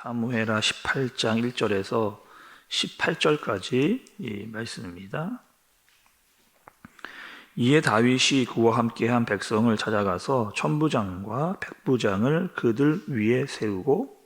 사무엘하 18장 1절에서 18절까지 이 말씀입니다. 이에 다윗이 그와 함께한 백성을 찾아가서 천부장과 백부장을 그들 위에 세우고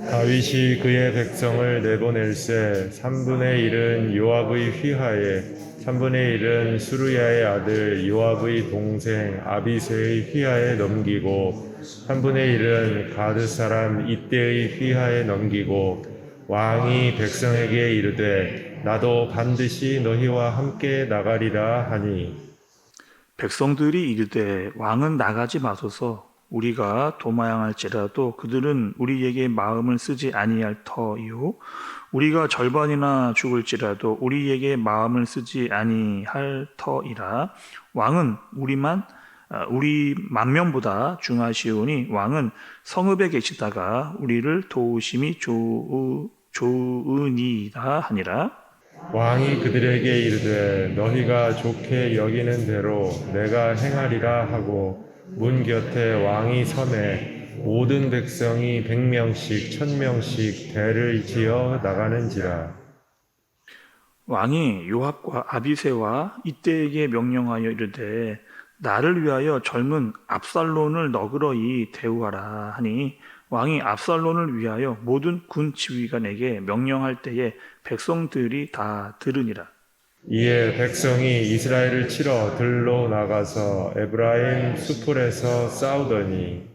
다윗이 그의 백성을 내보낼세 3분의 1은 요압의 휘하에 3분의 1은 수르야의 아들 요압의 동생 아비세의 휘하에 넘기고 3분의 1은 가드 사람 이때의 휘하에 넘기고 왕이 백성에게 이르되 나도 반드시 너희와 함께 나가리라 하니. 백성들이 이르되 왕은 나가지 마소서 우리가 도마양할지라도 그들은 우리에게 마음을 쓰지 아니할 터이요. 우리가 절반이나 죽을지라도 우리에게 마음을 쓰지 아니할 터이라. 왕은 우리만 아, 우리 만명보다 중하시오니 왕은 성읍에 계시다가 우리를 도우심이 좋으, 좋으니이다 하니라. 왕이 그들에게 이르되 너희가 좋게 여기는 대로 내가 행하리라 하고 문 곁에 왕이 서매 모든 백성이 백명씩 천명씩 대를 지어 나가는지라. 왕이 요압과 아비세와 이때에게 명령하여 이르되 나를 위하여 젊은 압살론을 너그러이 대우하라 하니 왕이 압살론을 위하여 모든 군 지휘관에게 명령할 때에 백성들이 다 들으니라 이에 백성이 이스라엘을 치러 들로 나가서 에브라임 수풀에서 싸우더니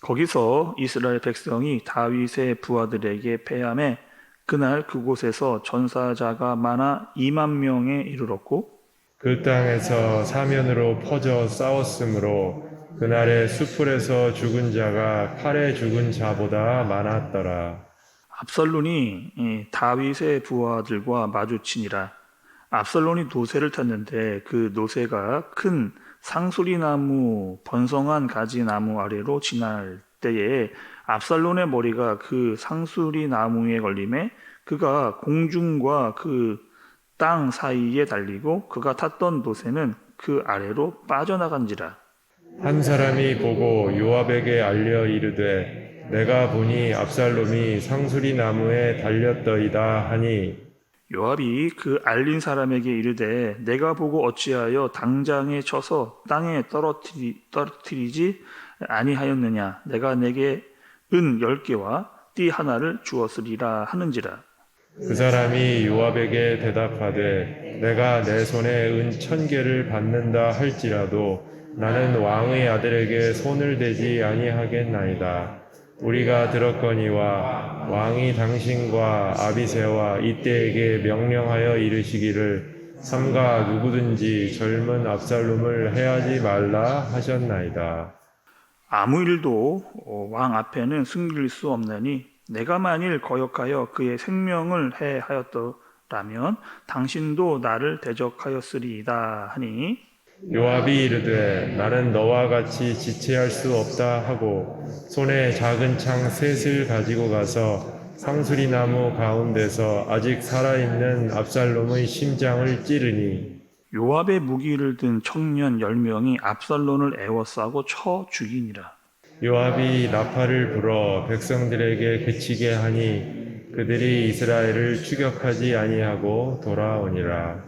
거기서 이스라엘 백성이 다윗의 부하들에게 패함에 그날 그곳에서 전사자가 많아 2만 명에 이르렀고 그 땅에서 사면으로 퍼져 싸웠으므로 그날의 수풀에서 죽은 자가 칼에 죽은 자보다 많았더라. 압살론이 이 다윗의 부하들과 마주치니라. 압살론이 노새를 탔는데 그 노새가 큰 상수리나무 번성한 가지 나무 아래로 지날 때에 압살론의 머리가 그 상수리나무에 걸림에 그가 공중과 그 땅 사이에 달리고 그가 탔던 노새는 그 아래로 빠져나간지라. 한 사람이 보고 요압에게 알려 이르되 내가 보니 압살롬이 상수리 나무에 달렸더이다 하니 요압이 그 알린 사람에게 이르되 내가 보고 어찌하여 당장에 쳐서 땅에 떨어뜨리, 떨어뜨리지 아니하였느냐 내가 내게 은 열 개와 띠 하나를 주었으리라 하는지라 그 사람이 요압에게 대답하되 내가 내 손에 은 천 개를 받는다 할지라도 나는 왕의 아들에게 손을 대지 아니하겠나이다. 우리가 들었거니와 왕이 당신과 아비세와 이때에게 명령하여 이르시기를 삼가 누구든지 젊은 압살롬을 해하지 말라 하셨나이다. 아무 일도 어, 왕 앞에는 숨길 수 없나니 내가 만일 거역하여 그의 생명을 해 하였더라면 당신도 나를 대적하였으리이다 하니 요압이 이르되 나는 너와 같이 지체할 수 없다 하고 손에 작은 창 셋을 가지고 가서 상수리 나무 가운데서 아직 살아있는 압살롬의 심장을 찌르니. 요압의 무기를 든 청년 열 명이 압살론을 애워싸고 쳐 죽이니라. 요압이 나팔을 불어 백성들에게 그치게 하니 그들이 이스라엘을 추격하지 아니하고 돌아오니라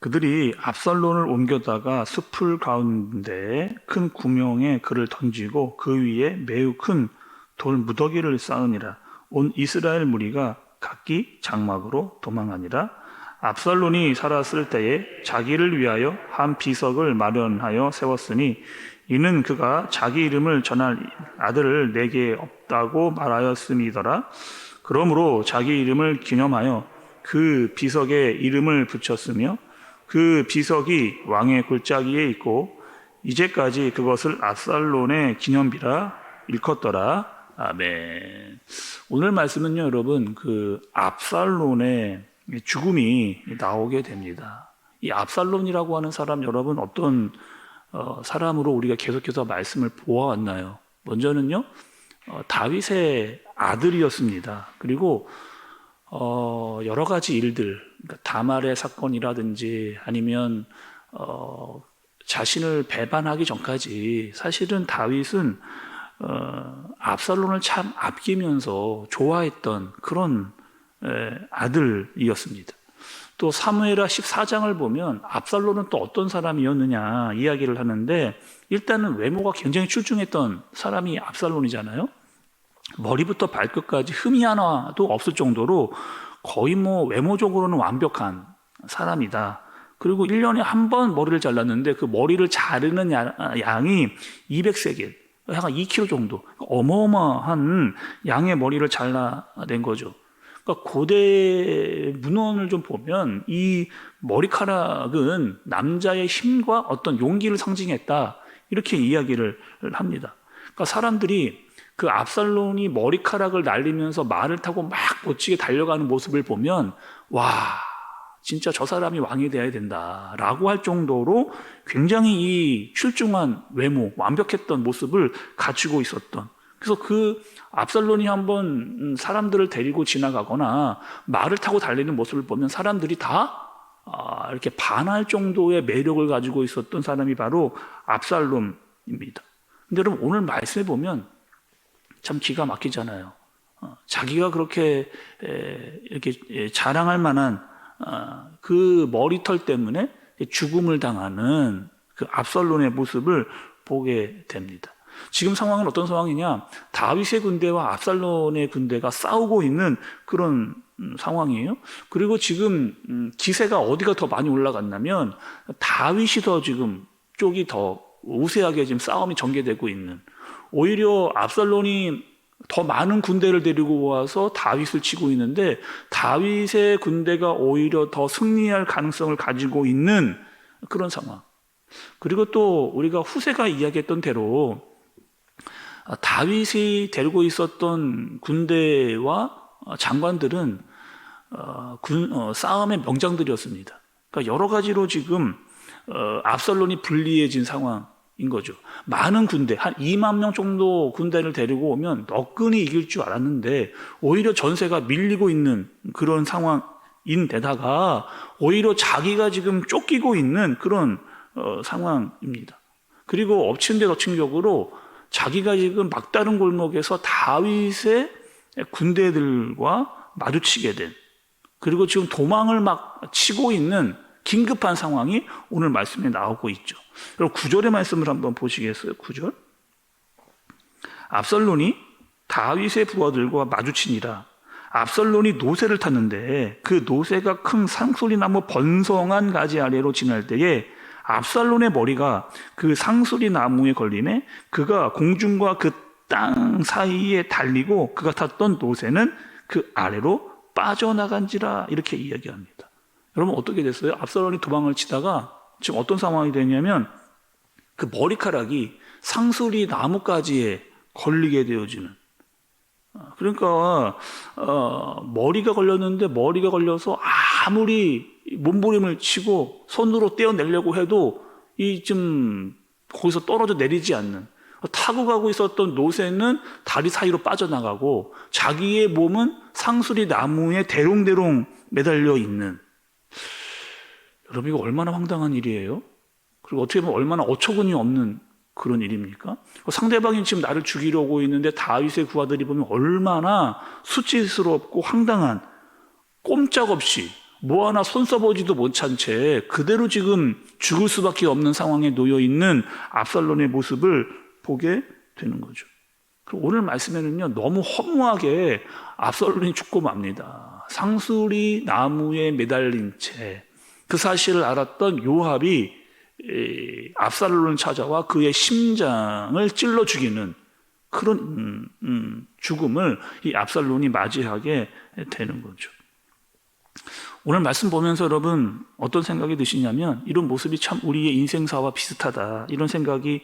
그들이 압살론을 옮겨다가 숲을 가운데 큰 구멍에 그를 던지고 그 위에 매우 큰 돌 무더기를 쌓으니라. 온 이스라엘 무리가 각기 장막으로 도망하니라. 압살론이 살았을 때에 자기를 위하여 한 비석을 마련하여 세웠으니 이는 그가 자기 이름을 전할 아들을 내게 없다고 말하였음이더라. 그러므로 자기 이름을 기념하여 그 비석에 이름을 붙였으며 그 비석이 왕의 골짜기에 있고 이제까지 그것을 압살론의 기념비라 일컫더라. 아멘. 오늘 말씀은요, 여러분, 그 압살론의 죽음이 나오게 됩니다. 이 압살론이라고 하는 사람 여러분 어떤 어, 사람으로 우리가 계속해서 말씀을 보아왔나요? 먼저는요, 어, 다윗의 아들이었습니다. 그리고 어, 여러 가지 일들, 그러니까 다말의 사건이라든지 아니면 어, 자신을 배반하기 전까지 사실은 다윗은 어, 압살론을 참 아끼면서 좋아했던 그런 에, 아들이었습니다. 또 사무엘하 14장을 보면 압살론은 또 어떤 사람이었느냐 이야기를 하는데 일단은 외모가 굉장히 출중했던 사람이 압살론이잖아요. 머리부터 발끝까지 흠이 하나도 없을 정도로 거의 뭐 외모적으로는 완벽한 사람이다. 그리고 1년에 한 번 머리를 잘랐는데 그 머리를 자르는 야- 양이 200세겔, 한 2kg 정도. 어마어마한 양의 머리를 잘라낸 거죠. 그러니까 고대 문헌을 좀 보면 이 머리카락은 남자의 힘과 어떤 용기를 상징했다. 이렇게 이야기를 합니다. 그러니까 사람들이 그 압살론이 머리카락을 날리면서 말을 타고 막 멋지게 달려가는 모습을 보면 와 진짜 저 사람이 왕이 돼야 된다라고 할 정도로 굉장히 이 출중한 외모 완벽했던 모습을 갖추고 있었던 그래서 그 압살론이 한번 음, 사람들을 데리고 지나가거나 말을 타고 달리는 모습을 보면 사람들이 다 아, 이렇게 반할 정도의 매력을 가지고 있었던 사람이 바로 압살롬입니다. 근데 여러분 오늘 말씀해 보면 참 기가 막히잖아요. 어, 자기가 그렇게 에, 이렇게 에, 자랑할 만한 어, 그 머리털 때문에 죽음을 당하는 그 압살론의 모습을 보게 됩니다. 지금 상황은 어떤 상황이냐? 다윗의 군대와 압살론의 군대가 싸우고 있는 그런 음, 상황이에요. 그리고 지금 음, 기세가 어디가 더 많이 올라갔냐면 다윗이 더 지금 쪽이 더 우세하게 지금 싸움이 전개되고 있는 오히려 압살론이 더 많은 군대를 데리고 와서 다윗을 치고 있는데 다윗의 군대가 오히려 더 승리할 가능성을 가지고 있는 그런 상황. 그리고 또 우리가 후세가 이야기했던 대로 아, 다윗이 데리고 있었던 군대와 장관들은 어, 군, 어, 싸움의 명장들이었습니다. 그러니까 여러 가지로 지금 어, 압살론이 불리해진 상황 인 거죠. 많은 군대, 한 2만 명 정도 군대를 데리고 오면 너끈히 이길 줄 알았는데 오히려 전세가 밀리고 있는 그런 상황인 데다가 오히려 자기가 지금 쫓기고 있는 그런 어, 상황입니다. 그리고 엎친 데 덮친 격으로 자기가 지금 막다른 골목에서 다윗의 군대들과 마주치게 된 그리고 지금 도망을 막 치고 있는 긴급한 상황이 오늘 말씀에 나오고 있죠. 여러분 구절의 말씀을 한번 보시겠어요? 구절. 압살론이 다윗의 부하들과 마주치니라. 압살론이 노새를 탔는데 그 노새가 큰 상수리나무 번성한 가지 아래로 지날 때에 압살론의 머리가 그 상수리 나무에 걸리네 그가 공중과 그 땅 사이에 달리고 그가 탔던 노새는 그 아래로 빠져나간지라 이렇게 이야기합니다. 여러분 어떻게 됐어요? 압살론이 도망을 치다가 지금 어떤 상황이 되냐면 그 머리카락이 상수리 나무가지에 걸리게 되어지는. 그러니까 어, 머리가 걸렸는데 머리가 걸려서 아무리 몸부림을 치고 손으로 떼어내려고 해도 이 좀 거기서 떨어져 내리지 않는. 타고 가고 있었던 노새는 다리 사이로 빠져나가고 자기의 몸은 상수리 나무에 대롱대롱 매달려 있는 여러분 이거 얼마나 황당한 일이에요? 그리고 어떻게 보면 얼마나 어처구니 없는 그런 일입니까? 상대방이 지금 나를 죽이려고 있는데 다윗의 구하들이 보면 얼마나 수치스럽고 황당한 꼼짝없이 뭐 하나 손 써보지도 못한 채 그대로 지금 죽을 수밖에 없는 상황에 놓여 있는 압살론의 모습을 보게 되는 거죠. 그리고 오늘 말씀에는요 너무 허무하게 압살론이 죽고 맙니다. 상수리 나무에 매달린 채 그 사실을 알았던 요압이 이 압살론을 찾아와 그의 심장을 찔러 죽이는 그런 음, 음, 죽음을 이 압살론이 맞이하게 되는 거죠. 오늘 말씀 보면서 여러분 어떤 생각이 드시냐면 이런 모습이 참 우리의 인생사와 비슷하다 이런 생각이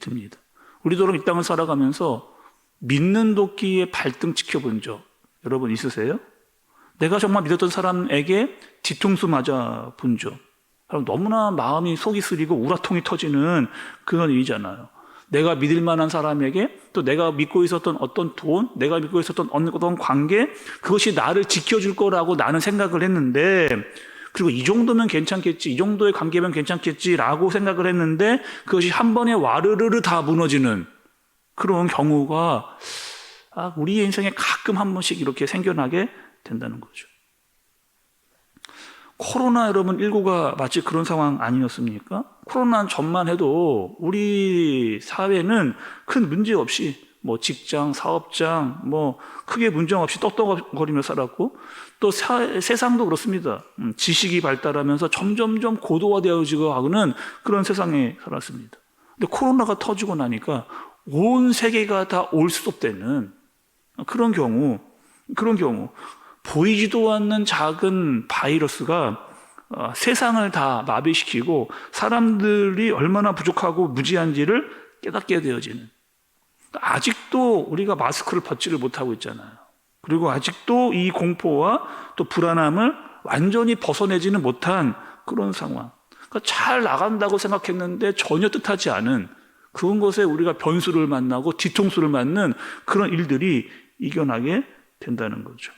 듭니다. 우리도 그럼 이 땅을 살아가면서 믿는 도끼에 발등 지켜본 적 여러분 있으세요? 내가 정말 믿었던 사람에게 뒤통수 맞아 본 적. 너무나 마음이 속이 쓰리고 우라통이 터지는 그런 일이잖아요. 내가 믿을 만한 사람에게 또 내가 믿고 있었던 어떤 돈, 내가 믿고 있었던 어떤 관계, 그것이 나를 지켜줄 거라고 나는 생각을 했는데, 그리고 이 정도면 괜찮겠지, 이 정도의 관계면 괜찮겠지라고 생각을 했는데, 그것이 한 번에 와르르르 다 무너지는 그런 경우가 아, 우리 인생에 가끔 한 번씩 이렇게 생겨나게 된다는 거죠. 코로나 여러분 19가 마치 그런 상황 아니었습니까? 코로나 전만 해도 우리 사회는 큰 문제 없이 뭐 직장, 사업장, 뭐 크게 문제 없이 떡떡거리며 살았고 또 사- 세상도 그렇습니다. 음, 지식이 발달하면서 점점점 고도화되어지고 하고는 그런 세상에 살았습니다. 근데 코로나가 터지고 나니까 온 세계가 다 올스톱되는 그런 경우, 그런 경우 보이지도 않는 작은 바이러스가 어, 세상을 다 마비시키고 사람들이 얼마나 부족하고 무지한지를 깨닫게 되어지는. 아직도 우리가 마스크를 벗지를 못하고 있잖아요. 그리고 아직도 이 공포와 또 불안함을 완전히 벗어내지는 못한 그런 상황. 그러니까 잘 나간다고 생각했는데 전혀 뜻하지 않은 그런 것에 우리가 변수를 만나고 뒤통수를 맞는 그런 일들이 이겨나게 된다는 거죠.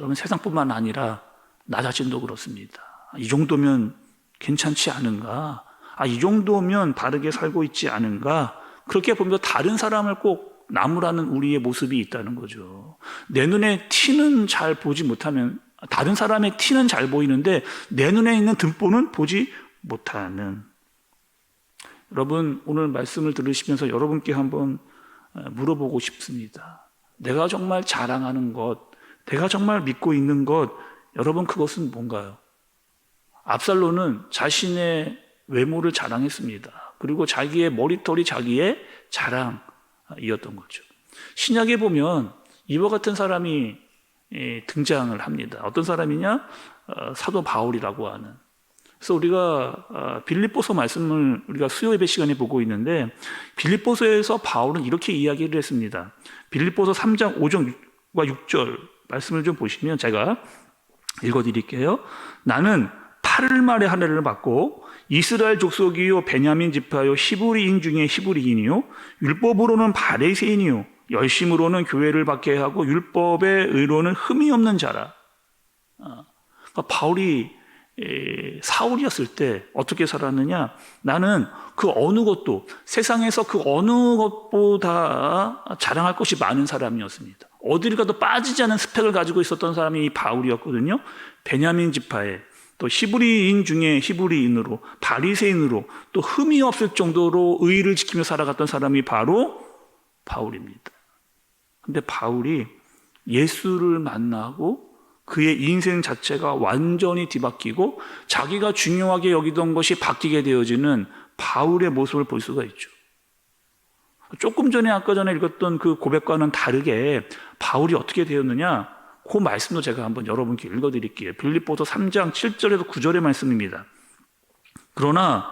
여러분 세상뿐만 아니라 나 자신도 그렇습니다. 이 정도면 괜찮지 않은가? 아, 이 정도면 바르게 살고 있지 않은가? 그렇게 보면 다른 사람을 꼭 나무라는 우리의 모습이 있다는 거죠. 내 눈에 티는 잘 보지 못하면 다른 사람의 티는 잘 보이는데 내 눈에 있는 등보는 보지 못하는 여러분 오늘 말씀을 들으시면서 여러분께 한번 어, 물어보고 싶습니다. 내가 정말 자랑하는 것, 내가 정말 믿고 있는 것, 여러분 그것은 뭔가요? 압살론은 자신의 외모를 자랑했습니다. 그리고 자기의 머리털이 자기의 자랑이었던 거죠. 신약에 보면 이와 같은 사람이 예, 등장을 합니다. 어떤 사람이냐? 어, 사도 바울이라고 하는. 그래서 우리가 어, 빌립보서 말씀을 우리가 수요 예배 시간에 보고 있는데 빌립보서에서 바울은 이렇게 이야기를 했습니다. 빌립보서 3장 5절과 6절 말씀을 좀 보시면 제가 읽어 드릴게요. 나는 8일 만에 하늘을 받고 이스라엘 족속이요 베냐민 지파요 히브리인 중에 히브리인이요 율법으로는 바리새인이요 열심으로는 교회를 받게 하고 율법의 의로는 흠이 없는 자라. 어, 그러니까 바울이 에, 사울이었을 때 어떻게 살았느냐? 나는 그 어느 것도 세상에서 그 어느 것보다 자랑할 것이 많은 사람이었습니다. 어디를 가도 빠지지 않은 스펙을 가지고 있었던 사람이 이 바울이었거든요. 베냐민 지파에 또 히브리인 중에 히브리인으로 바리새인으로 또 흠이 없을 정도로 의를 지키며 살아갔던 사람이 바로 바울입니다. 근데 바울이 예수를 만나고 그의 인생 자체가 완전히 뒤바뀌고 자기가 중요하게 여기던 것이 바뀌게 되어지는 바울의 모습을 볼 수가 있죠. 조금 전에 아까 전에 읽었던 그 고백과는 다르게 바울이 어떻게 되었느냐? 그 말씀도 제가 한번 여러분께 읽어 드릴게요. 빌립보서 3장 7절에서 9절의 말씀입니다. 그러나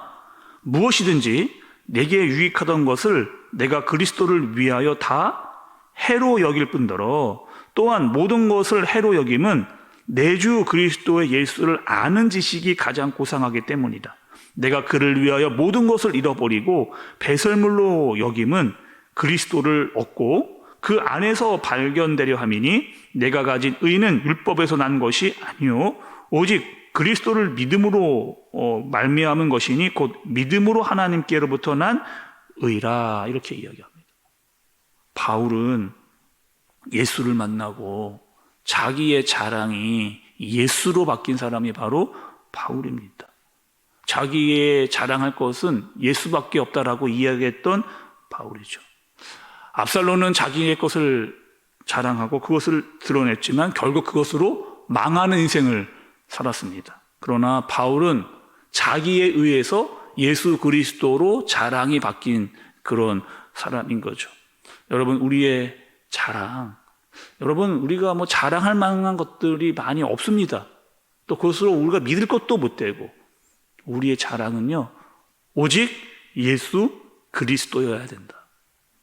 무엇이든지 내게 유익하던 것을 내가 그리스도를 위하여 다 해로 여길 뿐더러 또한 모든 것을 해로 여김은 내주 그리스도의 예수를 아는 지식이 가장 고상하기 때문이다. 내가 그를 위하여 모든 것을 잃어버리고 배설물로 여김은 그리스도를 얻고 그 안에서 발견되려 함이니 내가 가진 의는 율법에서 난 것이 아니요 오직 그리스도를 믿음으로 어, 말미암은 것이니 곧 믿음으로 하나님께로부터 난 의라 이렇게 이야기합니다. 바울은 예수를 만나고 자기의 자랑이 예수로 바뀐 사람이 바로 바울입니다. 자기의 자랑할 것은 예수밖에 없다라고 이야기했던 바울이죠. 압살론은 자기의 것을 자랑하고 그것을 드러냈지만 결국 그것으로 망하는 인생을 살았습니다. 그러나 바울은 자기에 의해서 예수 그리스도로 자랑이 바뀐 그런 사람인 거죠. 여러분, 우리의 자랑. 여러분, 우리가 뭐 자랑할 만한 것들이 많이 없습니다. 또 그것으로 우리가 믿을 것도 못 되고, 우리의 자랑은요, 오직 예수 그리스도여야 된다.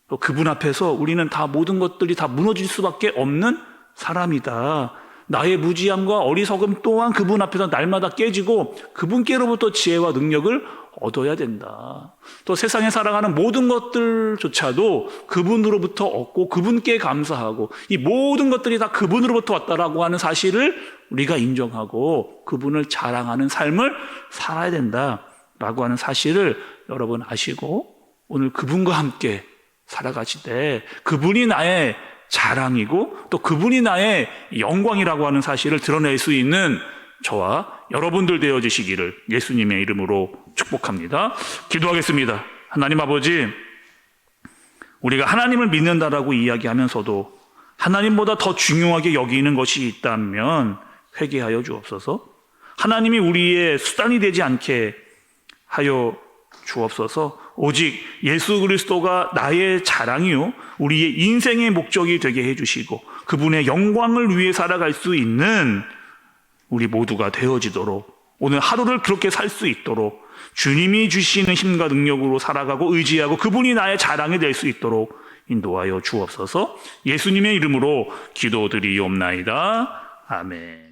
또 그분 앞에서 우리는 다 모든 것들이 다 무너질 수밖에 없는 사람이다. 나의 무지함과 어리석음 또한 그분 앞에서 날마다 깨지고 그분께로부터 지혜와 능력을 얻어야 된다. 또 세상에 살아가는 모든 것들조차도 그분으로부터 얻고 그분께 감사하고 이 모든 것들이 다 그분으로부터 왔다라고 하는 사실을 우리가 인정하고 그분을 자랑하는 삶을 살아야 된다라고 하는 사실을 여러분 아시고 오늘 그분과 함께 살아가시되 그분이 나의 자랑이고 또 그분이 나의 영광이라고 하는 사실을 드러낼 수 있는 저와 여러분들 되어지시기를 예수님의 이름으로 축복합니다. 기도하겠습니다. 하나님 아버지, 우리가 하나님을 믿는다라고 이야기하면서도 하나님보다 더 중요하게 여기는 것이 있다면 회개하여 주옵소서. 하나님이 우리의 수단이 되지 않게 하여 주옵소서. 오직 예수 그리스도가 나의 자랑이요 우리의 인생의 목적이 되게 해 주시고 그분의 영광을 위해 살아갈 수 있는 우리 모두가 되어지도록 오늘 하루를 그렇게 살 수 있도록 주님이 주시는 힘과 능력으로 살아가고 의지하고 그분이 나의 자랑이 될 수 있도록 인도하여 주옵소서 예수님의 이름으로 기도드리옵나이다. 아멘.